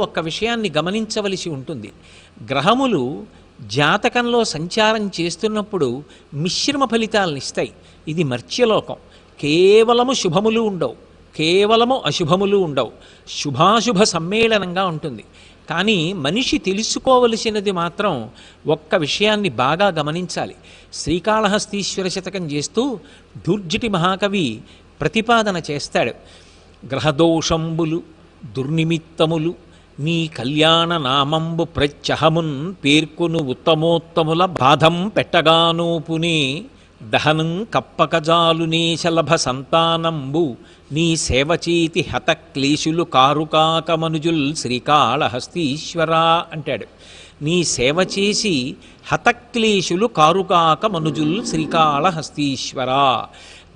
ఒక్క విషయాన్ని గమనించవలసి ఉంటుంది. గ్రహములు జాతకంలో సంచారం చేస్తున్నప్పుడు మిశ్రమ ఫలితాలను ఇస్తాయి. ఇది మర్త్యలోకం. కేవలము శుభములు ఉండవు. కేవలము అశుభములు ఉండవు. శుభాశుభ సమ్మేళనంగా ఉంటుంది. కానీ మనిషి తెలుసుకోవలసినది మాత్రం ఒక్క విషయాన్ని బాగా గమనించాలి. శ్రీకాళహస్తీశ్వర శతకం చేస్తూ దుర్జటి మహాకవి ప్రతిపాదన చేస్తాడు. గ్రహదోషంబులు దుర్నిమిత్తములు నీ కళ్యాణ నామంబు ప్రత్యహమున్ పేర్కొను ఉత్తమోత్తముల బాధం పెట్టగానూపునే దహనం కప్పకజాలునే శలభ సంతానంబు నీ సేవచేతి హతక్లేశులు కారుకాకమనుజుల్ శ్రీకాళహస్తీశ్వరా అంటాడు. నీ సేవ చేసి హతక్లేశులు కారుకాక మనుజుల్ శ్రీకాళహస్తీశ్వరా.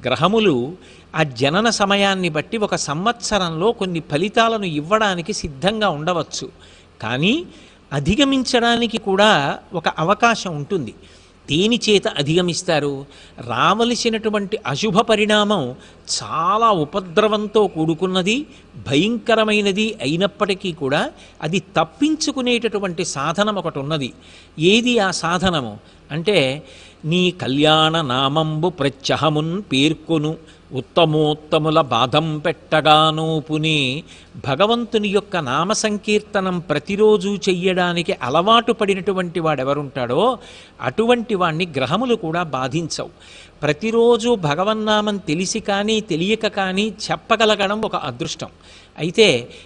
గ్రహములు ఆ జనన సమయాన్ని బట్టి ఒక సంవత్సరంలో కొన్ని ఫలితాలను ఇవ్వడానికి సిద్ధంగా ఉండవచ్చు. కానీ అధిగమించడానికి కూడా ఒక అవకాశం ఉంటుంది. దేని చేత అధిగమిస్తారు? రావలసినటువంటి అశుభ పరిణామం చాలా ఉపద్రవంతో కూడుకున్నది భయంకరమైనది అయినప్పటికీ కూడా అది తప్పించుకునేటటువంటి సాధనం ఒకటి ఉన్నది. ఏది ఆ సాధనము? అంటే నీ కళ్యాణ నామంబు ప్రత్యహమున్ పేర్కొను ఉత్తమోత్తముల బాధం పెట్టగానోపుని భగవంతుని యొక్క నామ సంకీర్తనం ప్రతిరోజు చెయ్యడానికి అలవాటు పడినటువంటి వాడెవరుంటాడో అటువంటి వాణ్ణి గ్రహములు కూడా బాధించవు. ప్రతిరోజు భగవన్నామం తెలిసి కానీ తెలియక కానీ చెప్పగలగడం ఒక అదృష్టం. అయితే